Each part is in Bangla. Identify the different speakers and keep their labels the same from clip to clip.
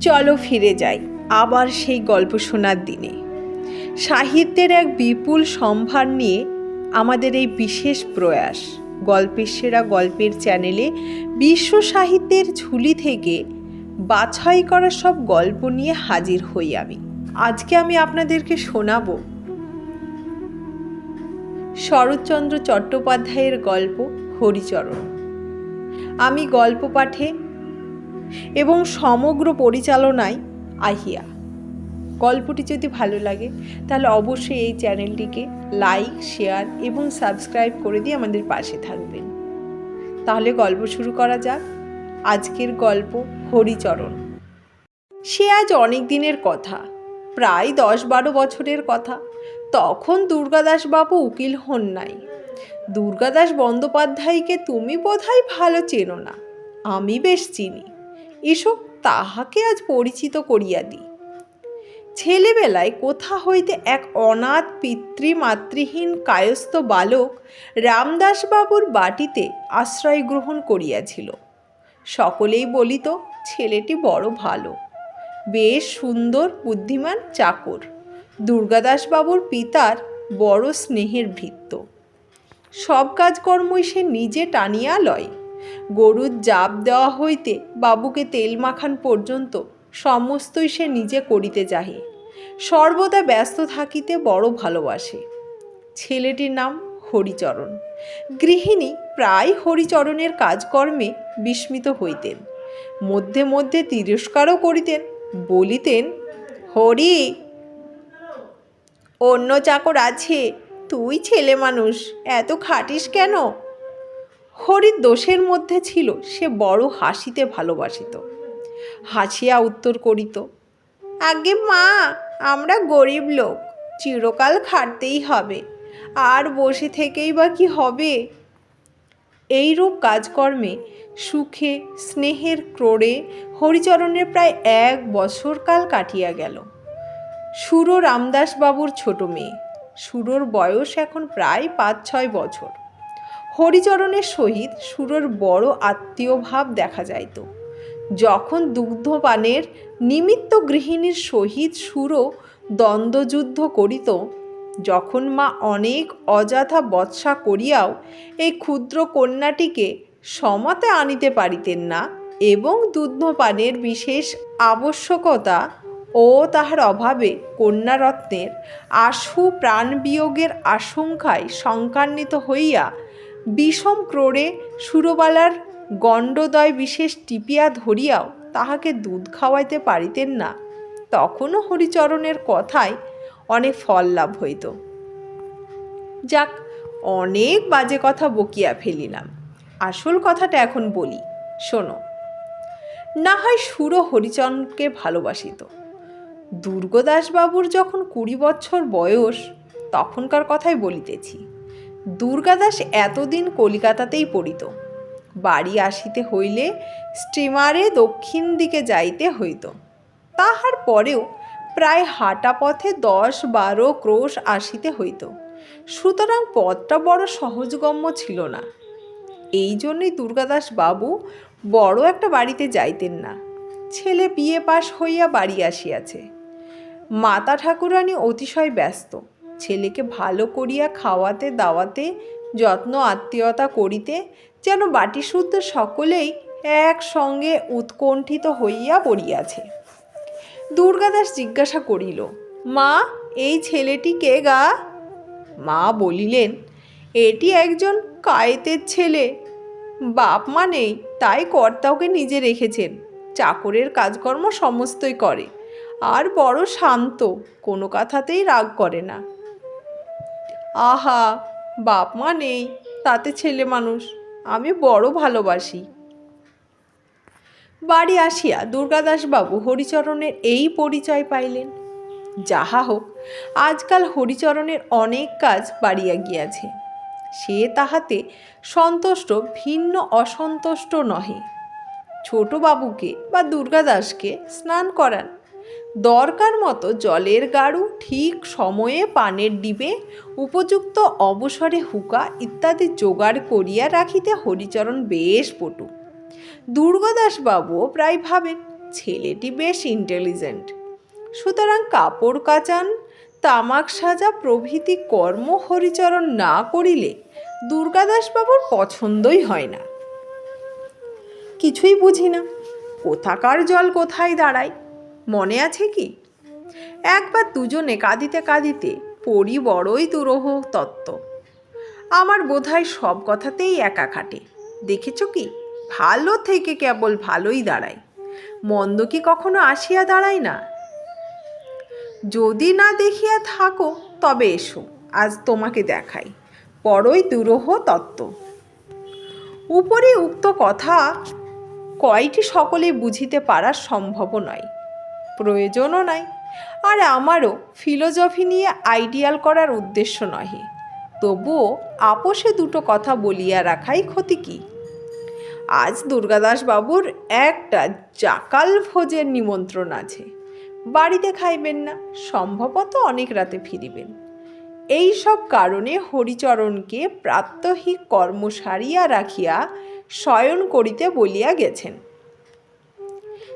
Speaker 1: চলো ফিরে যাই আবার সেই গল্প শোনার দিনে। সাহিত্যের এক বিপুল সম্ভার নিয়ে আমাদের এই বিশেষ প্রয়াস। গল্পের সেরা গল্পের চ্যানেলে বিশ্ব সাহিত্যের ঝুলি থেকে বাছাই করা সব গল্প নিয়ে হাজির হই আমি। আজকে আমি আপনাদেরকে শোনাবো শরৎচন্দ্র চট্টোপাধ্যায়ের গল্প হরিচরণ। আমি গল্প পাঠে এবং সমগ্র পরিচালনায় আহিয়া। গল্পটি যদি ভালো লাগে, তাহলে অবশ্যই এই চ্যানেলটিকে লাইক, শেয়ার এবং সাবস্ক্রাইব করে দিয়ে আমাদের পাশে থাকবেন। তাহলে গল্প শুরু করা যাক। আজকের গল্প হরিচরণ। সে আজ অনেক দিনের কথা, প্রায় দশ বারো বছরের কথা। তখন দুর্গাদাসবাবু উকিল হন নাই। দুর্গাদাস বন্দ্যোপাধ্যায়কে তুমি বোধহয় ভালো চেনো না। আমি বেশ চিনি। এসো তাহাকে আজ পরিচিত করিয়া দিই। ছেলেবেলায় কোথা হইতে এক অনাথ পিতৃমাতৃহীন কায়স্থ বালক রামদাসবাবুর বাটিতে আশ্রয় গ্রহণ করিয়াছিল। সকলেই বলিত, ছেলেটি বড় ভালো, বেশ সুন্দর, বুদ্ধিমান চাকর। দুর্গাদাসবাবুর পিতার বড় স্নেহের ভৃত্য। সব কাজকর্মই সে নিজে টানিয়া লয়। গরুর জাপ দেওয়া হইতে বাবুকে তেল মাখান পর্যন্ত সমস্তই সে নিজে করিতে চাহে সর্বদা ব্যস্ত থাকিতে বড় ভালোবাসে। ছেলেটির নাম হরিচরণ। গৃহিণী প্রায় হরিচরণের কাজকর্মে বিস্মিত হইতেন। মধ্যে মধ্যে তিরস্কারও করিতেন, বলিতেন, হরি, অন্য চাকর আছে, তুই ছেলে মানুষ, এত খাটিস কেন? হরির দোষের মধ্যে ছিল সে বড় হাসিতে ভালোবাসিত। হাসিয়া উত্তর করিত, আগে মা, আমরা গরিব লোক, চিরকাল খাটতেই হবে, আর বসে থেকেই বা কি হবে? এইরূপ কাজকর্মে, সুখে, স্নেহের ক্রোড়ে হরিচরণের প্রায় এক বছর কাল কাটিয়া গেল। সুর রামদাসবাবুর ছোট মেয়ে, সুরর বয়স এখন প্রায় পাঁচ ছয় বছর। হরিচরণের সহিত সুরর বড় আত্মীয় ভাব দেখা যাইত। যখন দুগ্ধপানের নিমিত্ত গৃহিণীর সহিত সুরও দ্বন্দ্বযুদ্ধ করিত, যখন মা অনেক অযথা বৎসা করিয়াও এই ক্ষুদ্র কন্যাটিকে সমতে আনিতে পারিতেন না এবং দুগ্ধপানের বিশেষ আবশ্যকতা ও তাহার অভাবে কন্যারত্নের আশু প্রাণবিয়োগের আশঙ্কায় শঙ্কান্বিত হইয়া বিষম ক্রোড়ে সুরবালার গণ্ডদয় বিশেষ টিপিয়া ধরিয়াও তাহাকে দুধ খাওয়াইতে পারিতেন না, তখনও হরিচরণের কথায় অনেক ফল লাভ হইত। যাক, অনেক বাজে কথা বকিয়া ফেলিলাম। আসল কথাটা এখন বলি, শোনো। না হয় সুর হরিচরণকে ভালোবাসিত। দুর্গদাসবাবুর যখন কুড়ি বছর বয়স, তখনকার কথাই বলিতেছি। দুর্গাদাস এতদিন কলিকাতাতেই পড়িত। বাড়ি আসিতে হইলে স্টিমারে দক্ষিণ দিকে যাইতে হইত। তাহার পরেও প্রায় হাঁটা পথে দশ বারো ক্রোশ আসিতে হইত। সুতরাং পথটা বড় সহজগম্য ছিল না। এই জন্যই দুর্গাদাস বাবু বড় একটা বাড়িতে যাইতেন না। ছেলে বিয়ে পাশ হইয়া বাড়ি আসিয়াছে। মাতা ঠাকুরানী অতিশয় ব্যস্ত। ছেলেকে ভালো করিয়া খাওয়াতে, দাওয়াতে, যত্ন, আত্মীয়তা করিতে যেন বাটিশুদ্ধ সকলেই একসঙ্গে উৎকণ্ঠিত হইয়া পড়িয়াছে। দুর্গাদাস জিজ্ঞাসা করিল, মা, এই ছেলেটি কে গা? মা বলিলেন, এটি একজন কায়েতের ছেলে। বাপ মা নেই, তাই কর্তাওকে নিজে রেখেছেন। চাকরের কাজকর্ম সমস্তই করে। আর বড় শান্ত, কোনো কথাতেই রাগ করে না। আহা, বাপ মা নেই, তাতে ছেলে মানুষ, আমি বড় ভালোবাসি। বাড়ি আসিয়া দুর্গাদাসবাবু হরিচরণের এই পরিচয় পাইলেন। যাহা হোক, আজকাল হরিচরণের অনেক কাজ বাড়িয়া গিয়াছে। সে তাহাতে সন্তুষ্ট, ভিন্ন অসন্তুষ্ট নহে। ছোট বাবুকে বা দুর্গাদাসকে স্নান করান দরকার মতো জলের গাড়ু ঠিক সময়ে পানের ডিবে উপযুক্ত অবসরে হুকা ইত্যাদি জোগাড় করিয়া রাখিতে হরিচরণ বেশ পটু। দুর্গদাসবাবুও প্রায় ভাবেন, ছেলেটি বেশ ইন্টেলিজেন্ট সুতরাং কাপড় কাচান, তামাক সাজা প্রভৃতি কর্ম হরিচরণ না করিলে দুর্গাদাসবাবুর পছন্দই হয় না। কিছুই বুঝি না। কোথাকার জল কোথায় দাঁড়ায়? মনে আছে কি? একবার দুজনে কাঁদিতে কাঁদিতে পড়ি বড়ই দুরহ তত্ত্ব। আমার বোধহয় সব কথাতেই একা খাটে। দেখেছ কি? ভালো থেকে কেবল ভালোই দাঁড়ায়। মন্দ কি কখনো আসিয়া দাঁড়ায় না? যদি না দেখিয়া থাকো, তবে এসো, আজ তোমাকে দেখাই। বড়ই দুরহ তত্ত্ব। উপরে উক্ত কথা কয়টি সকলে বুঝিতে পারা সম্ভব নয়। প্রয়োজনও নাই। আর আমারও ফিলোজফি নিয়ে আইডিয়াল করার উদ্দেশ্য নহে। তবুও আপোষে দুটো কথা বলিয়া রাখাই ক্ষতি কি? আজ দুর্গাদাস বাবুর একটা জাকাল ভোজের নিমন্ত্রণ আছে। বাড়িতে খাইবেন না, সম্ভবত অনেক রাতে ফিরিবেন। এই সব কারণে হরিচরণকে প্রাত্যহিক কর্ম সারিয়া রাখিয়া শয়ন করিতে বলিয়া গেছেন।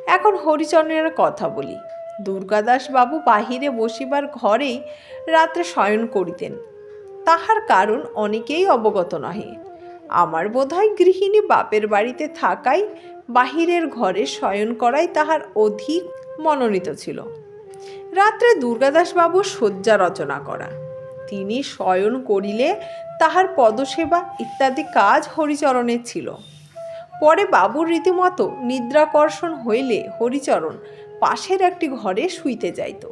Speaker 1: এখন হরিচরণের কথা বলি। দুর্গাদাস বাবু বাহিরে বসিবার ঘরেই রাত্রে শয়ন করিতেন। তাহার কারণ অনেকেই অবগত নহে। আমার বোধহয় গৃহিণী বাপের বাড়িতে থাকাই বাহিরের ঘরে শয়ন করাই তাহার অধিক মনোনীত ছিল। রাত্রে দুর্গাদাসবাবু শয্যা রচনা করা। তিনি শয়ন করিলে তাহার পদসেবা ইত্যাদি কাজ হরিচরণের ছিল। পরে বাবুর রীতিমতো নিদ্রাকর্ষণ হইলে হরিচরণ পাশের একটি ঘরে শুইতে যাইত।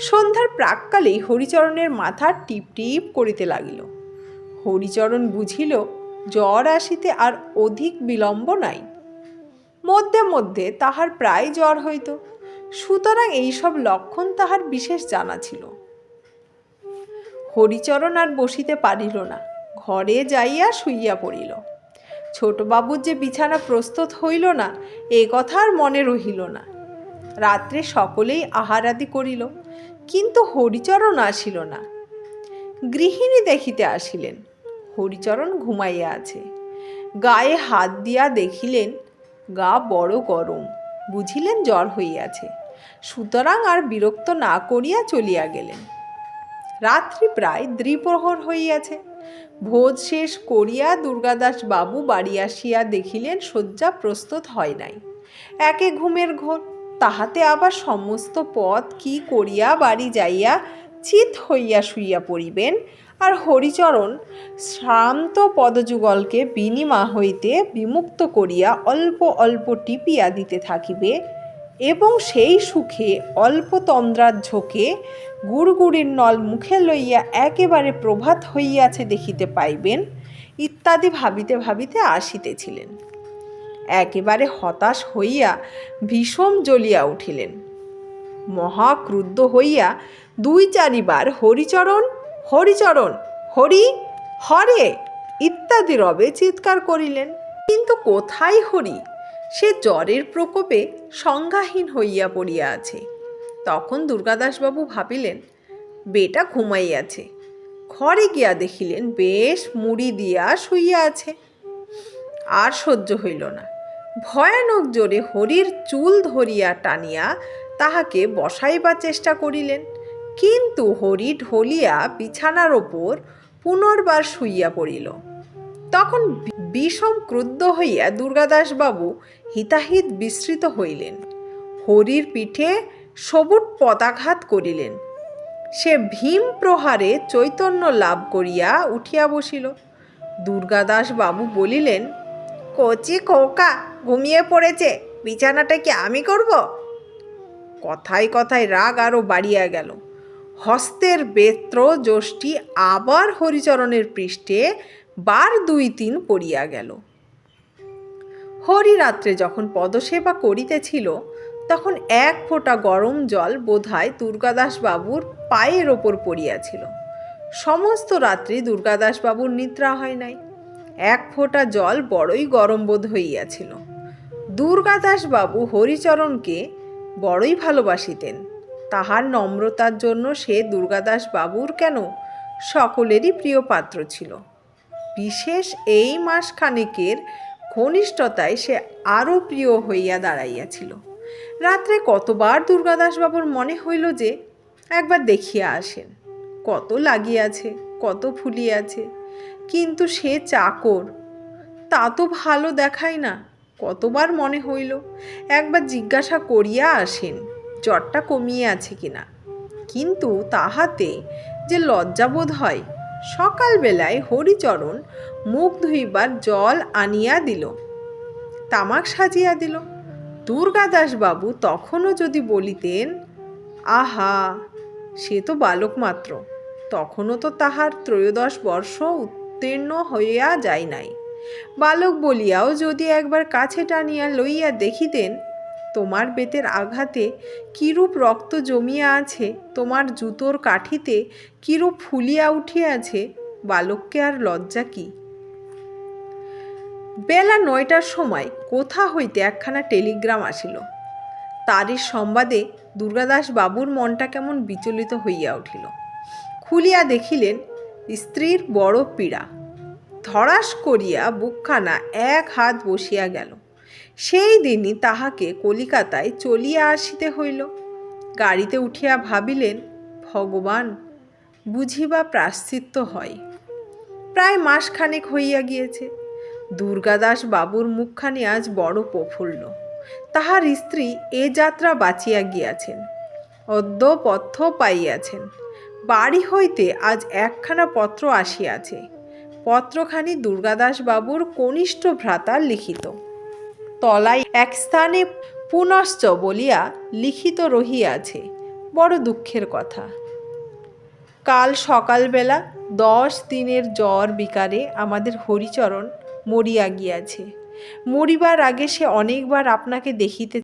Speaker 1: সন্ধ্যার প্রাককালেই হরিচরণের মাথা টিপ টিপ করিতে লাগিল। হরিচরণ বুঝিল, জ্বর আসিতে আর অধিক বিলম্ব নাই। মধ্যে মধ্যে তাহার প্রায় জ্বর হইত। সুতরাং এইসব লক্ষণ তাহার বিশেষ জানা ছিল। হরিচরণ আর বসিতে পারিল না। ঘরে যাইয়া শুইয়া পড়িল। ছোটবাবুর যে বিছানা প্রস্তুত হইল না, এ কথা আর মনে রহিল না। রাত্রে সকলেই আহারাদি করিল, কিন্তু হরিচরণ আসিল না। গৃহিণী দেখিতে আসিলেন, হরিচরণ ঘুমাইয়া আছে। গায়ে হাত দিয়া দেখিলেন, গা বড় গরম, বুঝিলেন জ্বর হইয়াছে। সুতরাং আর বিরক্ত না করিয়া চলিয়া গেলেন। রাত্রি প্রায় দ্বিপ্রহর হইয়াছে। ভোজ শেষ করিয়া দুর্গাদাস বাবু বাড়ি আসিয়া দেখিলেন, শয্যা প্রস্তুত হয় নাই। একে ঘুমের ঘোর, তাহাতে আবার সমস্ত পথ কি করিয়া বাড়ি যাইয়া চিত হইয়া শুইয়া পড়িবেন? আর হরিচরণ শ্রান্ত পদযুগলকে বিনিমা হইতে বিমুক্ত করিয়া অল্প অল্প টিপিয়া দিতে থাকিবে এবং সেই সুখে অল্প তন্দ্রার ঝোঁকে গুড়গুড়ির নল মুখে লইয়া একেবারে প্রভাত হইয়াছে দেখিতে পাইবেন, ইত্যাদি ভাবিতে ভাবিতে আসিতেছিলেন। একেবারে হতাশ হইয়া ভীষণ জ্বলিয়া উঠিলেন। মহা ক্রুদ্ধ হইয়া দুই চারিবার হরিচরণ হরিচরণ, হরি, হরে ইত্যাদি রবে চিৎকার করিলেন, কিন্তু কোথায় হরি? সে জ্বরের প্রকোপে সংজ্ঞাহীন হইয়া পড়িয়া আছে। তখন দুর্গাদাসবাবু ভাবিলেন, বেটা ঘুমাইয়াছে। ঘরে গিয়া দেখিলেন বেশ মুড়ি দিয়া শুইয়া আছে। আর সহ্য হইল না। ভয়ানক জোরে হরির চুল ধরিয়া টানিয়া তাহাকে বসাইবার চেষ্টা করিলেন। কিন্তু হরি ঢলিয়া বিছানার ওপর পুনর্বার শুইয়া পড়িল। তখন বিষম ক্রুদ্ধ হইয়া দুর্গাদাসবাবু হিতাহিত বিস্মৃত হইলেন। হরির পিঠে সবুট পদাঘাত করিলেন। সে ভীম প্রহারে চৈতন্য লাভ করিয়া উঠিয়া বসিল। দুর্গাদাস বাবু বলিলেন, কচি খোকা ঘুমিয়ে পড়েছে, বিছানাটা কি আমি করব? কথায় কথায় রাগ আরও বাড়িয়া গেল। হস্তের বেত্র যষ্টি আবার হরিচরণের পৃষ্ঠে বার দুই তিন পড়িয়া গেল। হরি রাত্রে যখন পদসেবা করিতেছিল তখন এক ফোঁটা গরম জল বোধহয় দুর্গাদাস বাবুর পায়ের ওপর পড়িয়াছিল। সমস্ত রাত্রি দুর্গাদাস বাবুর নিদ্রা হয় নাই। এক ফোঁটা জল বড়ই গরম বোধ হইয়াছিল। দুর্গাদাস বাবু হরিচরণকে বড়ই ভালোবাসিতেন। তাহার নম্রতার জন্য সে দুর্গাদাস বাবুর কেন সকলেরই প্রিয় পাত্র ছিল। বিশেষ এই মাসখানেকের ঘনিষ্ঠতায় সে আরও প্রিয় হইয়া দাঁড়াইয়াছিল। রাত্রে কতবার দুর্গাদাসবাবুর মনে হইল যে একবার দেখিয়া আসেন। কত লাগিয়াছে, কত ফুলিয়াছে, কিন্তু সে চাকর, তা তো ভালো দেখায় না। কতবার মনে হইল একবার জিজ্ঞাসা করিয়া আসেন, জ্বরটা কমিয়ে আছে কিনা। কিন্তু তাহাতে যে লজ্জাবোধ হয়, সকালবেলায় হরিচরণ মুখ ধুইবার জল আনিয়া দিল, তামাক সাজিয়া দিল। দুর্গাদাসবাবু তখনও যদি বলিতেন, আহা, সে তো বালক মাত্র তখনও তো তাহার ত্রয়োদশ বর্ষ উত্তীর্ণ হইয়া যায় নাই। বালক বলিয়াও যদি একবার কাছে টানিয়া লইয়া দেখিতেন, তোমার বেতের আঘাতে কিরূপ রক্ত জমিয়া আছে, তোমার জুতোর কাঠিতে কিরূপ ফুলিয়া উঠিয়াছে, বালককে আর লজ্জা কি? বেলা নয়টার সময় কোথা হইতে একখানা টেলিগ্রাম আসিল। তারই সংবাদে দুর্গাদাস বাবুর মনটা কেমন বিচলিত হইয়া উঠিল। খুলিয়া দেখিলেন স্ত্রীর বড় পীড়া। ধরাস করিয়া বুকখানা এক হাত বসিয়া গেল। সেই দিনই তাহাকে কলিকাতায় চলিয়া আসিতে হইল। গাড়িতে উঠিয়া ভাবিলেন, ভগবান, বুঝিবা প্রাশ্চিত্য হয়। প্রায় মাসখানেক হইয়া গিয়েছে। দুর্গাদাস বাবুর মুখখানি আজ বড় প্রফুল্ল। তাহার স্ত্রী এ যাত্রা বাঁচিয়া গিয়াছেন, অদ্য পথ্য পাইয়াছেন। বাড়ি হইতে আজ একখানা পত্র আসিয়াছে, পত্রখানি দুর্গাদাস বাবুর কনিষ্ঠ ভ্রাতার লিখিত। তলায় এক স্থানে পুনশ্চ বলিয়া লিখিত রহিয়াছে, বড় দুঃখের কথা। কাল সকালবেলা দশ দিনের জ্বর বিকারে আমাদের হরিচরণ মরিয়া গিয়াছে। মরিবার আগে সে অনেকবার আপনাকে দেখিতে